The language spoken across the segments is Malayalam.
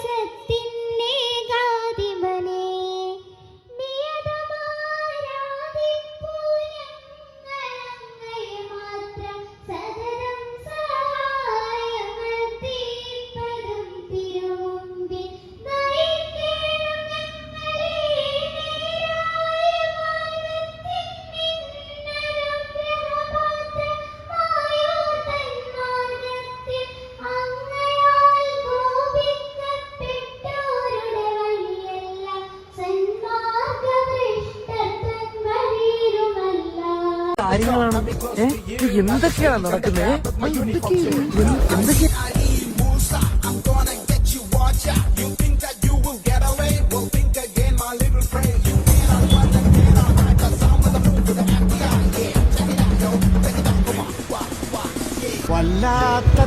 确定 എന്തൊക്കെയാണ് നടക്കുന്നത് എന്തൊക്കെ? വല്ലാത്ത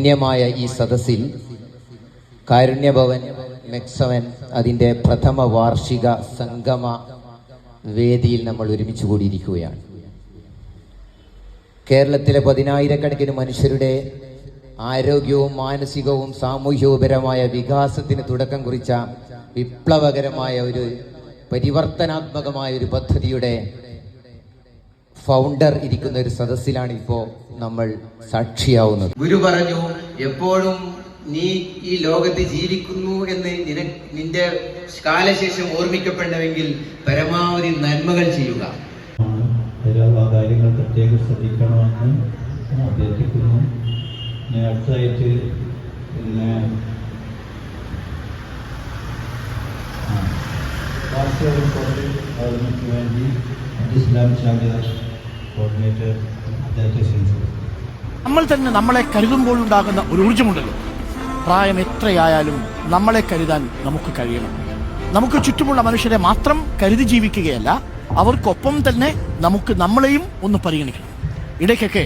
ധന്യമായ ഈ സദസ്സിൽ കാരുണ്യഭവൻ മെക്സവൻ അതിന്റെ പ്രഥമ വാർഷിക സംഗമ വേദിയിൽ നമ്മൾ ഒരുമിച്ച് കൂടിയിരിക്കുകയാണ്. കേരളത്തിലെ പതിനായിരക്കണക്കിന് മനുഷ്യരുടെ ആരോഗ്യവും മാനസികവും സാമൂഹ്യപരമായ വികാസത്തിന് തുടക്കം കുറിച്ച വിപ്ലവകരമായ ഒരു പരിവർത്തനാത്മകമായ ഒരു പദ്ധതിയുടെ ഫൗണ്ടർ ഇരിക്കുന്ന ഒരു സദസ്സിലാണ് ഇപ്പോ നമ്മൾ സാക്ഷിയാവുന്നത്. ഗുരു പറഞ്ഞു എപ്പോഴും നീ ഈ ലോകത്ത് ജീവിക്കുന്നു എന്ന് നിന നിന്റെ കാലശേഷം ഓർമ്മിക്കപ്പെടണമെങ്കിൽ പരമാവധി നന്മകൾ ചെയ്യുക. എല്ലാ കാര്യങ്ങൾ പ്രത്യേകം ശ്രദ്ധിക്കണമെന്ന് അഭ്യർത്ഥിക്കുന്നു. ഞാൻ അടുത്തതായിട്ട് പിന്നെ ആ, വാർഷിക റിപ്പോർട്ട് അവതരണത്തിന് വേണ്ടി ഇസ്ലാം ശാഖ കോർഡിനേറ്റർ നമ്മൾ തന്നെ നമ്മളെ കരുതുമ്പോൾ ഉണ്ടാകുന്ന ഒരു ഊർജമുണ്ടല്ലോ. പ്രായം എത്രയായാലും നമ്മളെ കരുതാൻ നമുക്ക് കഴിയണം. നമുക്ക് ചുറ്റുമുള്ള മനുഷ്യരെ മാത്രം കരുതി ജീവിക്കുകയല്ല അവർക്കൊപ്പം തന്നെ നമുക്ക് നമ്മളെയും ഒന്ന് പരിഗണിക്കണം. ഇടയ്ക്കൊക്കെ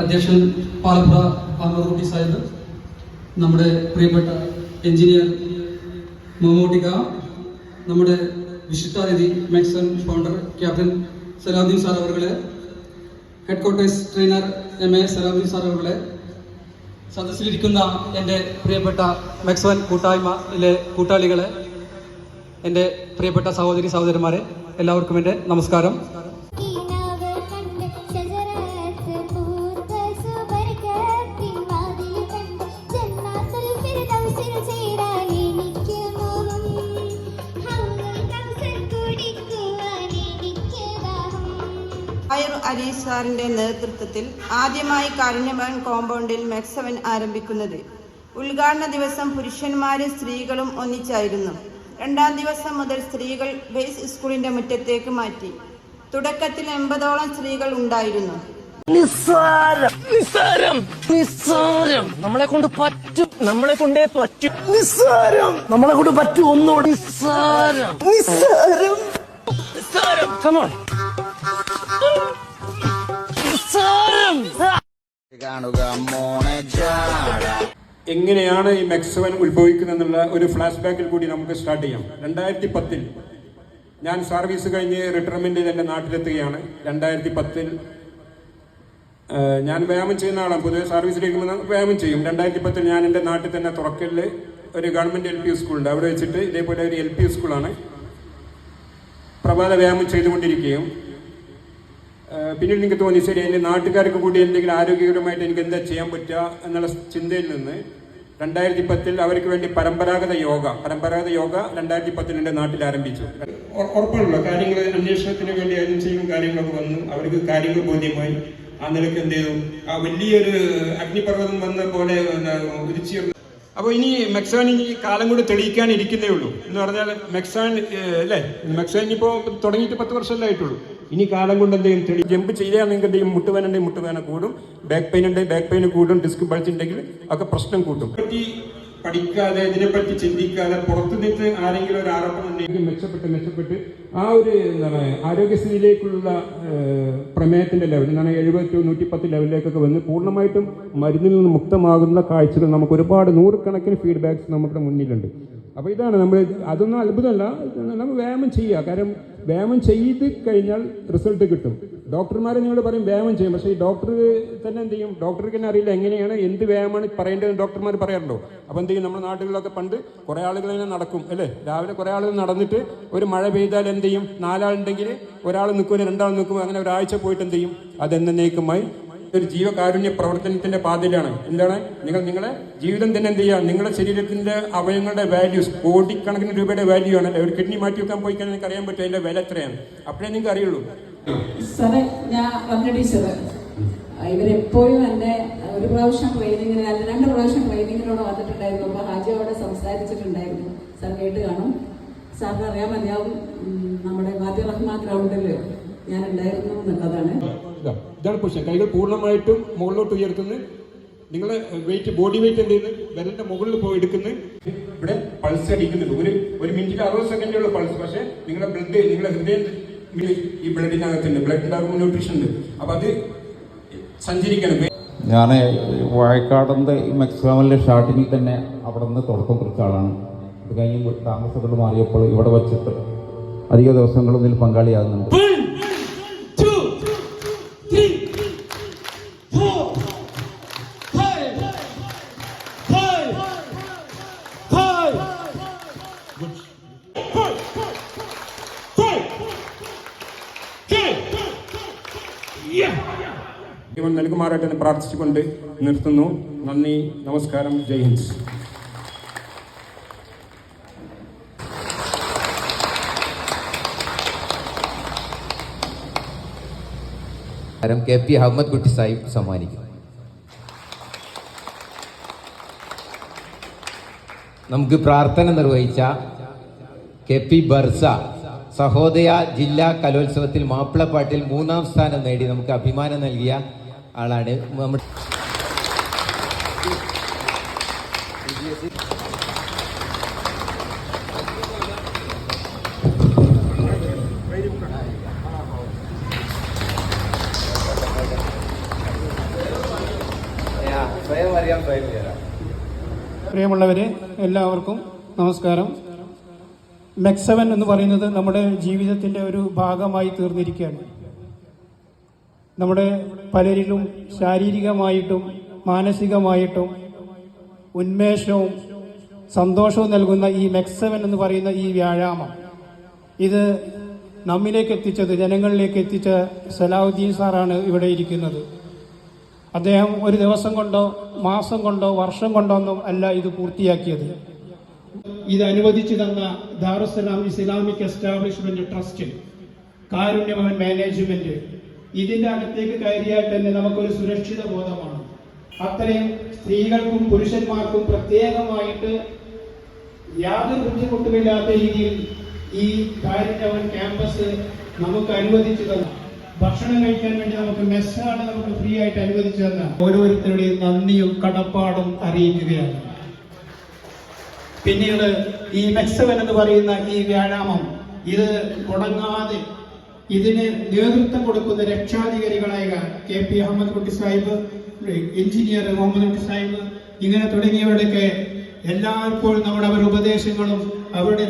അധ്യക്ഷൻ പാലപ്പുറ സാഹിബ് നമ്മുടെ പ്രിയപ്പെട്ട എഞ്ചിനീയർ മമ്മൂട്ടിക നമ്മുടെ വിശിഷ്ടാതിഥി Mexon founder captain Saladdin sir അവരുടെ headquarters trainer M A Saladdin sir അവരുടെ സദസ്സിലിരിക്കുന്ന എന്റെ പ്രിയപ്പെട്ട മെക്സവൻ കൂട്ടായ്മയിലെ കൂട്ടാളികളെ എന്റെ പ്രിയപ്പെട്ട സഹോദരി സഹോദരന്മാരെ എല്ലാവർക്കും എന്റെ നമസ്കാരം. ആയർ അലി സാറിന്റെ നേതൃത്വത്തിൽ ആദ്യമായി കാരുണ്യഭവൻ കോമ്പൗണ്ടിൽ മെക്സവൻ ആരംഭിക്കുന്നത്. ഉദ്ഘാടന ദിവസം പുരുഷന്മാരും സ്ത്രീകളും ഒന്നിച്ചായിരുന്നു. രണ്ടാം ദിവസം മുതൽ സ്ത്രീകൾ ബേസ് സ്കൂളിന്റെ മുറ്റത്തേക്ക് മാറ്റി. തുടക്കത്തിൽ എൺപതോളം സ്ത്രീകൾ ഉണ്ടായിരുന്നു. നമ്മളെ കൊണ്ട് പറ്റും. നമ്മളെ കൊണ്ടേ പറ്റും. നമ്മളെ കൊണ്ട് പറ്റും ഒന്നോ നിസ്സാരം. നിസ്സാരം. എങ്ങനെയാണ് ഈ മെക്സവൻ ഉത്ഭവിക്കുന്നതെന്നുള്ള ഒരു ഫ്ലാഷ് ബാക്കിൽ കൂടി നമുക്ക് സ്റ്റാർട്ട് ചെയ്യാം. രണ്ടായിരത്തി പത്തിൽ ഞാൻ സർവീസ് കഴിഞ്ഞ് റിട്ടയർമെന്റിൽ എന്റെ നാട്ടിലെത്തുകയാണ്. രണ്ടായിരത്തി പത്തിൽ ഞാൻ വ്യായാമം ചെയ്യുന്ന ആളാണ്. പൊതുവെ സർവീസിലിരിക്കുമ്പോൾ വ്യായാമം ചെയ്യും. രണ്ടായിരത്തി പത്തിൽ ഞാൻ എന്റെ നാട്ടിൽ തന്നെ തുറക്കലിൽ ഒരു ഗവൺമെന്റ് എൽ പി സ്കൂളുണ്ട് അവിടെ വെച്ചിട്ട് ഇതേപോലെ ഒരു എൽ പി സ്കൂളാണ് പ്രഭാത വ്യായാമം ചെയ്തുകൊണ്ടിരിക്കുകയും പിന്നീട് എനിക്ക് തോന്നി ശരി എന്റെ നാട്ടുകാർക്ക് കൂടി എന്തെങ്കിലും ആരോഗ്യകരമായിട്ട് എനിക്ക് എന്താ ചെയ്യാൻ പറ്റുക എന്നുള്ള ചിന്തയിൽ നിന്ന് രണ്ടായിരത്തി പത്തിൽ അവർക്ക് വേണ്ടി പരമ്പരാഗത യോഗ പരമ്പരാഗത യോഗ രണ്ടായിരത്തി പത്തിൽ എന്റെ നാട്ടിൽ ആരംഭിച്ചു. ഉറപ്പുള്ള കാര്യങ്ങൾ അന്വേഷണത്തിന് വേണ്ടി ഏജൻസിയും കാര്യങ്ങളൊക്കെ വന്നു. അവർക്ക് കാര്യങ്ങൾ ബോധ്യമായി. ആ നിലയ്ക്ക് എന്ത് ചെയ്തു? ആ വലിയൊരു അഗ്നിപർവതം വന്ന പോലെ ഉദിച്ചു അപ്പോൾ ഇനി മെക്സാൻ ഇനി കാലം കൂടി തെളിയിക്കാൻ ഇരിക്കുന്നേ ഉള്ളൂ. എന്ന് പറഞ്ഞാൽ മെക്സാൻ അല്ലേ? മെക്സാൻ ഇപ്പോൾ തുടങ്ങിയിട്ട് പത്ത് വർഷമല്ലേ ആയിട്ടുള്ളൂ. ഇനി കാലം കൊണ്ട് എന്തെങ്കിലും തെളി ജമ്പ് ചെയ്താൽ നിങ്ങൾക്ക് എന്തെങ്കിലും മുട്ടുവേന ഉണ്ടെങ്കിൽ മുട്ടുവേന കൂടും ബാക്ക് പെയിൻ ഉണ്ടെങ്കിൽ ബാക്ക് പെയിൻ കൂടും ഡിസ്ക് പഴിച്ചിട്ടുണ്ടെങ്കിൽ ഒക്കെ പ്രശ്നം കൂട്ടും. പഠിക്കാതെ ഇതിനെപ്പറ്റി ചിന്തിക്കാതെ പുറത്തു ആരെങ്കിലും ഒരു ആരോപണം ഉണ്ടെങ്കിൽ മെച്ചപ്പെട്ട് മെച്ചപ്പെട്ട് ആ ഒരു എന്താണ് ആരോഗ്യസ്ഥിതിയിലേക്കുള്ള പ്രമേയത്തിന്റെ ലെവൽ എന്താണ് എഴുപത്തി നൂറ്റി പത്ത് ലെവലിലേക്കൊക്കെ വന്ന് പൂർണമായിട്ടും മരുന്നിൽ നിന്ന് മുക്തമാകുന്ന കാഴ്ചകൾ നമുക്ക് ഒരുപാട് നൂറുകണക്കിന് ഫീഡ്ബാക്ക്സ് നമ്മുടെ മുന്നിലുണ്ട്. അപ്പോൾ ഇതാണ് നമ്മൾ അതൊന്നും അത്ഭുതമല്ല നമ്മൾ വ്യായാമം ചെയ്യുക കാരണം വ്യായാമം ചെയ്ത് കഴിഞ്ഞാൽ റിസൾട്ട് കിട്ടും. ഡോക്ടർമാർ നിങ്ങളോട് പറയും വ്യായാമം ചെയ്യും. പക്ഷേ ഈ ഡോക്ടർ തന്നെ എന്ത് ചെയ്യും? ഡോക്ടർക്ക് തന്നെ അറിയില്ല എങ്ങനെയാണ് എന്ത് വ്യായാമമാണ് പറയേണ്ടതെന്ന് ഡോക്ടർമാർ പറയാറുണ്ടോ? അപ്പോൾ എന്ത് ചെയ്യും? നമ്മുടെ നാടുകളിലൊക്കെ പണ്ട് കുറേ ആളുകൾ തന്നെ നടക്കും അല്ലേ? രാവിലെ കുറേ ആളുകൾ നടന്നിട്ട് ഒരു മഴ പെയ്താൽ എന്ത് ചെയ്യും? നാലാളുണ്ടെങ്കിൽ ഒരാൾ നിൽക്കുമോ രണ്ടാൾ നിൽക്കുമോ അങ്ങനെ ഒരാഴ്ച പോയിട്ട് എന്ത് ചെയ്യും? അതെന്നേക്കുമായി ഒരു ജീവകാരുണ്യ പ്രവർത്തനത്തിന്റെ പാതയിലാണ്. എന്താണ്? നിങ്ങൾ നിങ്ങളെ ജീവിതം തന്നെ എന്ത് ചെയ്യുക? നിങ്ങളുടെ ശരീരത്തിന്റെ അവയവങ്ങളുടെ വാല്യൂസ് കോടിക്കണക്കിന് രൂപയുടെ വാല്യൂ ആണ്. ഒരു കിഡ്നി മാറ്റി വെക്കാൻ പോയി കഴിഞ്ഞാൽ അറിയാൻ പറ്റും അതിന്റെ വില എത്രയാണ്. അപ്പോഴേ നിങ്ങൾക്ക് അറിയുള്ളൂ. ഞാൻ ഇവരെപ്പോഴും എന്നെ ഒരു പ്രാവശ്യം ട്രെയിനിങ്ങിന് അല്ല രണ്ട് പ്രാവശ്യം ട്രെയിനിങ്ങിനോട് വന്നിട്ടുണ്ടായിരുന്നു. അപ്പോൾ ഹാജി അവിടെ സംസാരിച്ചിട്ടുണ്ടായിരുന്നു. സാർ കേട്ട് കാണും. സാറിന് അറിയാൻ മതിയാവും. നമ്മുടെ വാദ്യ റഹ്മാൻ ഗ്രൗണ്ടിൽ ഞാൻ ഉണ്ടായിരുന്നു എന്നുള്ളതാണ്. ഇതാണ് പൊസിഷൻ കൈകൾ പൂർണമായിട്ടും മുകളിലോട്ട് ഉയർത്തുന്നു. നിങ്ങളെ വെയിറ്റ് ബോഡി വെയിറ്റ് എന്ത് ചെയ്യുന്നു? വിരലിന്റെ മുകളിൽ പോയി എടുക്കുന്നു. ഇവിടെ പൾസ് അടിക്കുന്നുണ്ട് ഒരു ഒരു മിനിറ്റിൽ അറുപത് സെക്കൻഡുള്ള പൾസ് പക്ഷേ നിങ്ങളുടെ ബ്ലഡ് നിങ്ങളുടെ ഹൃദയം ഈ ബ്ലഡിനകത്തുണ്ട് ബ്ലഡ് ഉണ്ടാകുമ്പോൾ ന്യൂട്രീഷൻ ഉണ്ട്. അപ്പൊ അത് സഞ്ചരിക്കണം. ഞാൻ വാഴക്കാടന്റെ മെക്സിമോമിലെ സ്റ്റാർട്ടിങ്ങിൽ തന്നെ അവിടെ നിന്ന് തുടക്കം കുറിച്ച ആളാണ്. അത് കഴിഞ്ഞ് താമസങ്ങൾ മാറിയപ്പോൾ ഇവിടെ വച്ചിട്ട് അധിക ദിവസങ്ങളും ഇതിൽ പങ്കാളിയാകുന്നുണ്ട്. എന്ന് പ്രാർത്ഥിച്ചുകൊണ്ട് നിർത്തുന്നു. നന്ദി നമസ്കാരം ജയ് ഹിന്ദ്. കെ പി അഹമ്മദ് കുട്ടി സാഹിബ് സമ്മാനിക്കും. നമുക്ക് പ്രാർത്ഥന നിർവഹിച്ച കെ പി ബർസ സഹോദയ ജില്ലാ കലോത്സവത്തിൽ മാപ്പിളപ്പാട്ടിൽ മൂന്നാം സ്ഥാനം നേടി നമുക്ക് അഭിമാനം നൽകിയ ആളാണ്. പ്രിയമുള്ളവരെ എല്ലാവർക്കും നമസ്കാരം. മെക്സവൻ എന്ന് പറയുന്നത് നമ്മുടെ ജീവിതത്തിന്റെ ഒരു ഭാഗമായി തീർന്നിരിക്കുകയാണ്. നമ്മുടെ പലരിലും ശാരീരികമായിട്ടും മാനസികമായിട്ടും ഉന്മേഷവും സന്തോഷവും നൽകുന്ന ഈ മെക്സവൻ എന്ന് പറയുന്ന ഈ വ്യായാമം. ഇത് നമ്മിലേക്ക് എത്തിച്ചത് ജനങ്ങളിലേക്ക് എത്തിച്ച സലാഹുദ്ദീൻ സാറാണ് ഇവിടെ ഇരിക്കുന്നത്. അദ്ദേഹം ഒരു ദിവസം കൊണ്ടോ മാസം കൊണ്ടോ വർഷം കൊണ്ടോ ഒന്നും അല്ല ഇത് പൂർത്തിയാക്കിയത്. ഇത് അനുവദിച്ചു തന്ന Darussalam Islamic establishment trust Karunyabhavan management ഇതിന്റെ അകത്തേക്ക് കയറിയാൽ തന്നെ നമുക്കൊരു സുരക്ഷിത ബോധമാണ്. അത്രയും സ്ത്രീകൾക്കും പുരുഷന്മാർക്കും പ്രത്യേകമായിട്ട് യാതൊരു ബുദ്ധിമുട്ടുമില്ലാത്ത രീതിയിൽ ഈ കാര്യവൻ ക്യാമ്പസ് നമുക്ക് അനുവദിച്ചു തന്നു. ഭക്ഷണം കഴിക്കാൻ വേണ്ടി നമുക്ക് മെസ്സാണ് നമുക്ക് ഫ്രീ ആയിട്ട് അനുവദിച്ചു തന്ന ഓരോരുത്തരുടെയും നന്ദിയും കടപ്പാടും അറിയിക്കുകയാണ്. പിന്നീട് ഈ മെക്സവൻ എന്ന് പറയുന്ന ഈ വ്യായാമം ഇത് മുടങ്ങാതെ ഇതിന് നേതൃത്വം കൊടുക്കുന്ന രക്ഷാധികാരികളായ K P Ahmed Kutty Sahib engineer Muhammad കുട്ടി സാഹിബ് ഇങ്ങനെ തുടങ്ങിയവരുടെയൊക്കെ എല്ലായ്പ്പോഴും നമ്മുടെ അവരുടെ ഉപദേശങ്ങളും അവരുടെ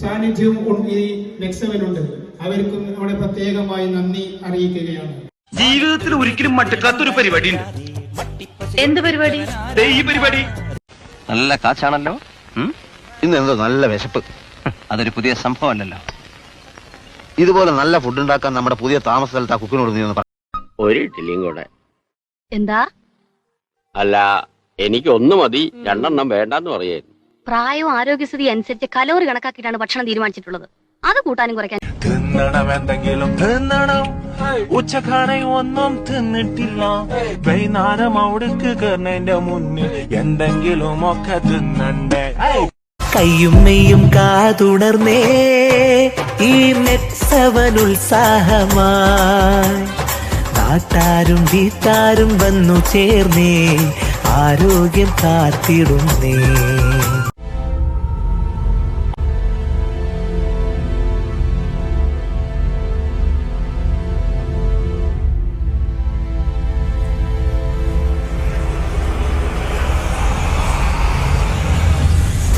സാന്നിധ്യവും ഈ മെക്സവനുണ്ട്. അവർക്കും നമ്മുടെ പ്രത്യേകമായി നന്ദി അറിയിക്കുകയാണ്. ജീവിതത്തിൽ ഒരിക്കലും മട്ടക്കാത്തൊരു പരിപാടി എന്ത് പരിപാടി? ഈ പരിപാടി. നല്ല കാച്ചാണല്ലോ. ഇന്ന് എന്തോ നല്ല വിശപ്പ്. അതൊരു പുതിയ സംഭവമല്ലല്ലോ. ഇതുപോലെ നല്ല ഫുഡ് ഉണ്ടാക്കാൻ നമ്മുടെ പുതിയ താമസ സ്ഥലത്ത് ആ കുക്കിനോട് നീ ഒന്ന് പറ. ഒരു ഇഡ്ഡലിയും കൂടെ. എന്താ? അല്ല എനിക്ക് ഒന്ന് മതി. രണ്ടെണ്ണം വേണ്ടെന്ന് പറയായിരുന്നു. പ്രായവും ആരോഗ്യസ്ഥിതി അനുസരിച്ച് കലോറി കണക്കാക്കിയിട്ടാണ് ഭക്ഷണം തീരുമാനിച്ചിട്ടുള്ളത്. അത് കൂട്ടാനും കുറയ്ക്കാൻ തിന്നണം എന്തെങ്കിലും തിന്നണം. ഉച്ചക്കാണെ ഒന്നും തിന്നിട്ടില്ല. വൈകുന്നേരം അവിടേക്ക് കയറുന്നതിന്റെ മുന്നിൽ എന്തെങ്കിലും ഒക്കെ തിന്നണ്ടേ. കയ്യും മെയ്യും കാതുണർന്നേ. ഈ മെക്സവൻ ഉത്സാഹമായി. നാട്ടാരും വീട്ടാരും വന്നു ചേർന്നേ. ആരോഗ്യം കാത്തിടുന്നേ.